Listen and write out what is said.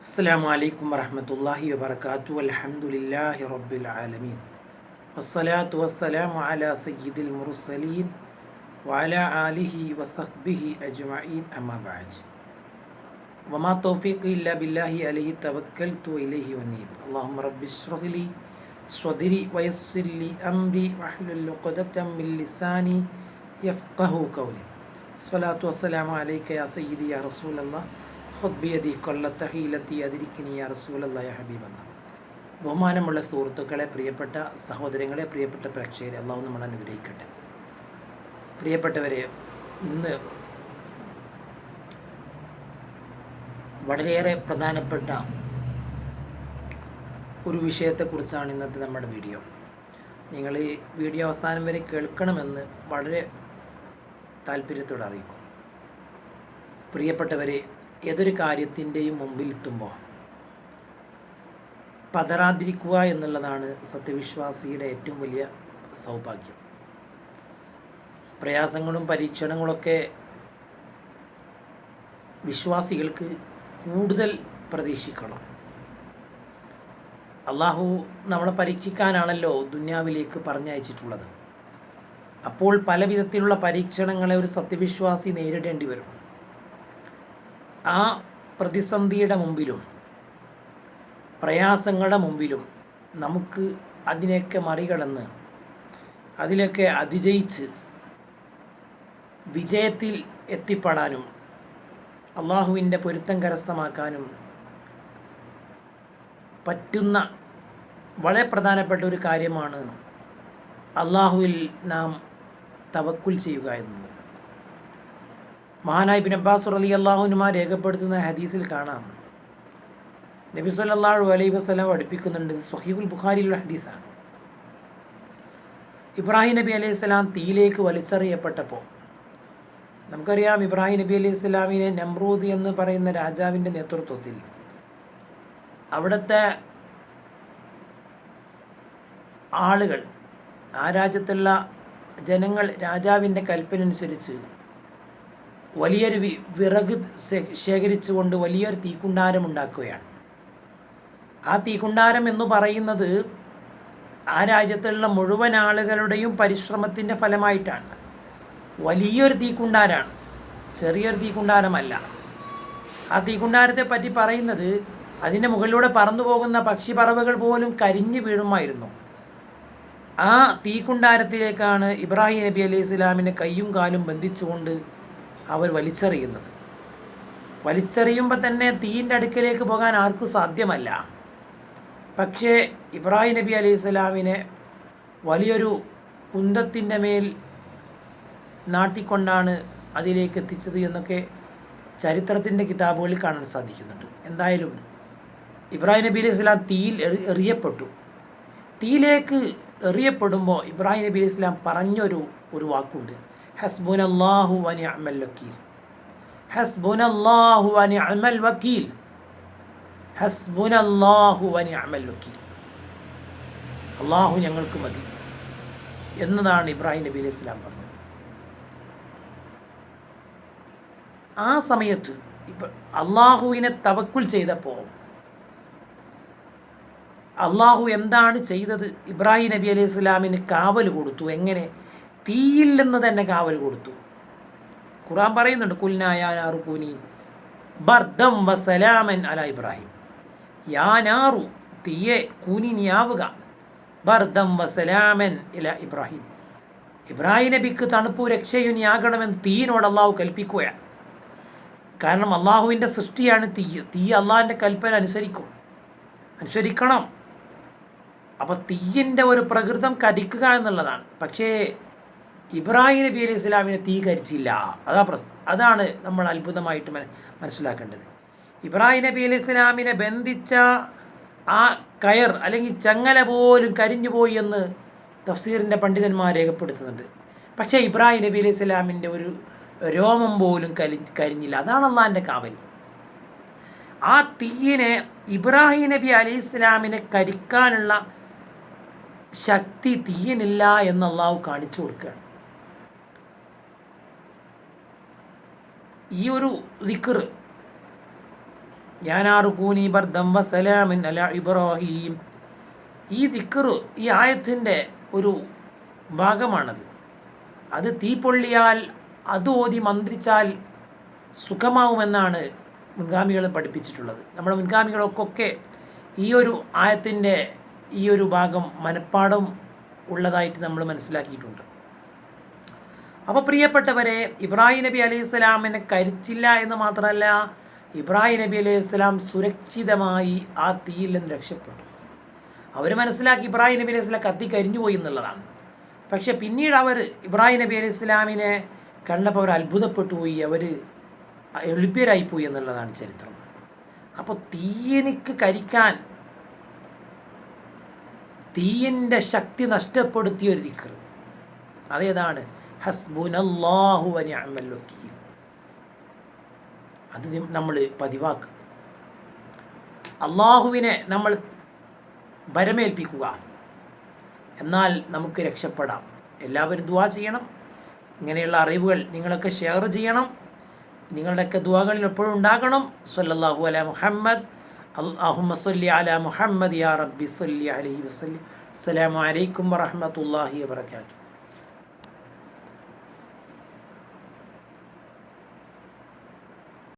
السلام عليكم ورحمة الله وبركاته والحمد لله رب العالمين والصلاة والسلام على سيد المرسلين وعلى آله وصحبه أجمعين أما بعد وما توفيقي إلا بالله عليه توكلت وإليه أنيب اللهم رب اشرح لي صدري ويسر لي أمري واحلل عقدة من لساني يفقه قولي الصلاة والسلام عليك يا ഹുബിയതി കൊല്ലത്തഹീലത്തി അതിരിക്കിനി അറസൂലല്ലായ ഹബീബ് ബഹുമാനമുള്ള സുഹൃത്തുക്കളെ പ്രിയപ്പെട്ട സഹോദരങ്ങളെ പ്രിയപ്പെട്ട പ്രേക്ഷകരെ അള്ളാഹു നമ്മൾ അനുഗ്രഹിക്കട്ടെ. പ്രിയപ്പെട്ടവരെ ഇന്ന് വളരെയേറെ പ്രധാനപ്പെട്ട ഒരു വിഷയത്തെക്കുറിച്ചാണ് ഇന്നത്തെ നമ്മുടെ വീഡിയോ. നിങ്ങൾ ഈ വീഡിയോ അവസാനം വരെ കേൾക്കണമെന്ന് വളരെ താല്പര്യത്തോടെ അറിയിക്കും പ്രിയപ്പെട്ടവരെ ഏതൊരു കാര്യത്തിന്റെയും മുമ്പിൽ എത്തുമ്പോൾ പതറാതിരിക്കുക എന്നുള്ളതാണ് സത്യവിശ്വാസിയുടെ ഏറ്റവും വലിയ സൗഭാഗ്യം. പ്രയാസങ്ങളും പരീക്ഷണങ്ങളൊക്കെ വിശ്വാസികൾക്ക് കൂടുതൽ പ്രതീക്ഷിക്കണം. അള്ളാഹു നമ്മളെ പരീക്ഷിക്കാനാണല്ലോ ദുന്യാവിലേക്ക് പറഞ്ഞയച്ചിട്ടുള്ളത്. അപ്പോൾ പല വിധത്തിലുള്ള പരീക്ഷണങ്ങളെ ഒരു സത്യവിശ്വാസി നേരിടേണ്ടി വരും. ആ പ്രതിസന്ധിയുടെ മുമ്പിലും പ്രയാസങ്ങളുടെ മുമ്പിലും നമുക്ക് അതിനെയൊക്കെ മറികടന്ന് അതിലൊക്കെ അതിജയിച്ച് വിജയത്തിൽ എത്തിപ്പെടാനും അള്ളാഹുവിന്റെ പൊരുത്തം കരസ്ഥമാക്കാനും പറ്റുന്ന വളരെ പ്രധാനപ്പെട്ട ഒരു കാര്യമാണ് അള്ളാഹുവിൽ നാം തവക്കുൽ ചെയ്യുക എന്നുള്ളത്. മഹാനായി ബിൻ അബ്ബാസ് അലി അള്ളാഹുനുമാ രേഖപ്പെടുത്തുന്ന ഹദീസിൽ കാണാം. നബി സല്ലാഹു അലൈഹി വസല്ലം പഠിപ്പിക്കുന്നുണ്ട് ഇത് സ്വഹീബുൽ ബുഖാരിയിലുള്ള ഹദീസാണ്. ഇബ്രാഹിം നബി അലൈഹി സ്വലാം തീയിലേക്ക് വലിച്ചെറിയപ്പെട്ടപ്പോൾ നമുക്കറിയാം ഇബ്രാഹിം നബി അലൈഹി സ്വലാമിനെ നമ്രൂദ് എന്ന് പറയുന്ന രാജാവിന്റെ നേതൃത്വത്തിൽ അവിടുത്തെ ആളുകൾ ആ രാജ്യത്തുള്ള ജനങ്ങൾ രാജാവിന്റെ കൽപ്പന അനുസരിച്ച് വലിയൊരു വിറക് ശേഖരിച്ചുകൊണ്ട് വലിയൊരു തീക്കുണ്ടാരം ഉണ്ടാക്കുകയാണ്. ആ തീക്കുണ്ടാരം എന്ന് പറയുന്നത് ആ രാജ്യത്തുള്ള മുഴുവൻ ആളുകളുടെയും പരിശ്രമത്തിന്റെ ഫലമായിട്ടാണ്. വലിയൊരു തീക്കുണ്ടാരാണ്. ചെറിയൊരു തീക്കുണ്ടാരമല്ല. ആ തീക്കുണ്ടാരത്തെ പറ്റി പറയുന്നത് അതിന്റെ മുകളിലൂടെ പറന്നു പോകുന്ന പക്ഷിപ്പറവുകൾ പോലും കരിഞ്ഞു വീഴുമായിരുന്നു. ആ തീക്കുണ്ടാരത്തിലേക്കാണ് ഇബ്രാഹിം നബി അലൈഹി ഇസ്ലാമിനെ കയ്യും കാലും ബന്ധിച്ചുകൊണ്ട് അവർ വലിച്ചെറിയുന്നത്. വലിച്ചെറിയുമ്പോൾ തന്നെ തീയിന്റെ അടുക്കലേക്ക് പോകാൻ ആർക്കും സാധ്യമല്ല. പക്ഷേ ഇബ്രാഹിം നബി അലൈഹി സ്വലാമിനെ വലിയൊരു കുന്തത്തിന്റെ മേൽ നാട്ടിക്കൊണ്ടാണ് അതിലേക്ക് എത്തിച്ചത് എന്നൊക്കെ ചരിത്രത്തിന്റെ കിതാബുകളിൽ കാണാൻ സാധിക്കുന്നുണ്ട്. എന്തായാലും ഇബ്രാഹിം നബി അലൈഹി സ്വലാം തീയിൽ എറി- എറിയപ്പെട്ടു. തീയിലേക്ക് എറിയപ്പെടുമ്പോൾ ഇബ്രാഹിം നബി അലൈഹി സ്വലാം പറഞ്ഞൊരു ഒരു വാക്കുണ്ട്. ഹസ്ബുൻ അള്ളാഹു വക്കീൽ. ഹസ്ബുൻ അള്ളാഹു വക്കീൽ. വക്കീൽ. അള്ളാഹു ഞങ്ങൾക്ക് മതി. എന്നതാണ് ഇബ്രാഹിം നബി അലൈഹി സ്വലാം പറഞ്ഞത്. ആ സമയത്ത് ഇപ്പം അള്ളാഹുവിനെ തവക്കുൽ ചെയ്തപ്പോൾ അള്ളാഹു എന്താണ് ചെയ്തത്? ഇബ്രാഹിം നബി അലൈഹി സ്വലാമിന് കാവൽ കൊടുത്തു. എങ്ങനെ? തീയിൽ നിന്ന് തന്നെ കാവൽ കൊടുത്തു. ഖുറാൻ പറയുന്നുണ്ട് കുൽനായാറുകൂനി ബർദം വസലാമൻ അല ഇബ്രാഹിം. യാനാറു തീയെ കൂനി നീയാവുക ബർദം വസലാമൻ ഇല ഇബ്രാഹിം. ഇബ്രാഹിം നബിക്ക് തണുപ്പു രക്ഷയും നീയാകണമെന്ന് തീയിനോട് അള്ളാഹു കൽപ്പിക്കുകയാണ്. കാരണം അള്ളാഹുവിന്റെ സൃഷ്ടിയാണ് തീ തീ അള്ളാഹിന്റെ കൽപ്പന അനുസരിക്കും. അനുസരിക്കണം. അപ്പോൾ തീയിന്റെ ഒരു പ്രകൃതം കരിക്കുക എന്നുള്ളതാണ്. പക്ഷേ ഇബ്രാഹിം നബി അലൈഹി ഇസ്ലാമിനെ തീ കരിച്ചില്ല. അതാ പ്രശ്നം. അതാണ് നമ്മൾ അത്ഭുതമായിട്ട് മനസ്സിലാക്കേണ്ടത്. ഇബ്രാഹിം നബി അലൈഹി ഇസ്ലാമിനെ ബന്ധിച്ച ആ കയർ അല്ലെങ്കിൽ ചങ്ങല പോലും കരിഞ്ഞു പോയി എന്ന് തഫ്സീറിന്റെ പണ്ഡിതന്മാർ രേഖപ്പെടുത്തുന്നുണ്ട്. പക്ഷേ ഇബ്രാഹിം നബി അലൈഹി ഇസ്ലാമിന്റെ ഒരു രോമം പോലും കരി കരിഞ്ഞില്ല. അതാണ് അള്ളാഹിന്റെ കാവൽ. ആ തീയിനെ ഇബ്രാഹിം നബി അലൈഹി ഇസ്ലാമിനെ കരിക്കാനുള്ള ശക്തി തീയനില്ല എന്ന് അള്ളാഹു കാണിച്ചു കൊടുക്കുകയാണ്. ഈ ഒരു ദിക്കർ ഞാനാറുകൂനി ബർദം വസലാമിൻ അല ഇബ്രാഹിം. ഈ ദിക്കർ ഈ ആയത്തിന്റെ ഒരു ഭാഗമാണത്. അത് തീ പൊള്ളിയാൽ അത് ഓതി മന്ത്രിച്ചാൽ സുഖമാവുമെന്നാണ് മുൻഗാമികൾ പഠിപ്പിച്ചിട്ടുള്ളത്. നമ്മുടെ മുൻഗാമികളൊക്കെ ഈ ഒരു ആയത്തിന്റെ ഈ ഒരു ഭാഗം മനഃപ്പാടം ഉള്ളതായിട്ട് നമ്മൾ മനസ്സിലാക്കിയിട്ടുണ്ട്. അപ്പോൾ പ്രിയപ്പെട്ടവരെ ഇബ്രാഹിം നബി അലൈഹി സ്വലാമിനെ കരിച്ചില്ല എന്ന് മാത്രമല്ല ഇബ്രാഹിം നബി അലൈഹി സ്വലാം സുരക്ഷിതമായി ആ തീയിൽ നിന്ന് രക്ഷപ്പെട്ടു. അവർ മനസ്സിലാക്കി ഇബ്രാഹിം നബി അലൈഹി സ്വലാം കത്തി കരിഞ്ഞുപോയി എന്നുള്ളതാണ്. പക്ഷേ പിന്നീട് അവർ ഇബ്രാഹിം നബി അലൈഹി സ്വലാമിനെ കണ്ടപ്പോൾ അവർ അത്ഭുതപ്പെട്ടു പോയി അവർ എളുപ്പരായിപ്പോയി എന്നുള്ളതാണ് ചരിത്രം. അപ്പോൾ തീയനിക്ക് കരിക്കാൻ തീയന്റെ ശക്തി നഷ്ടപ്പെടുത്തിയ ഒരു ദിക്കർ അതേതാണ്? ഹസ്ബുനല്ലാഹു വനിഅമൽ വക്കീൽ. അത് നമ്മൾ പതിവാക്കുക അള്ളാഹുവിനെ നമ്മൾ ഭരമേൽപ്പിക്കുക. എന്നാൽ നമുക്ക് രക്ഷപ്പെടാം. എല്ലാവരും ദുവാ ചെയ്യണം. ഇങ്ങനെയുള്ള അറിവുകൾ നിങ്ങളൊക്കെ ഷെയർ ചെയ്യണം. നിങ്ങളുടെയൊക്കെ ദുവാകളിൽ എപ്പോഴും ഉണ്ടാകണം. സല്ലല്ലാഹു അല മുഹമ്മദ്. അള്ളാഹുമ്മ സല്ലി അല മുഹമ്മദ് യാ റബ്ബി സല്ലി അലൈഹി വസ്ലി അസ്സലാമു അലൈക്കും വറഹ്മത്തുള്ളാഹി വബറകാതുഹു.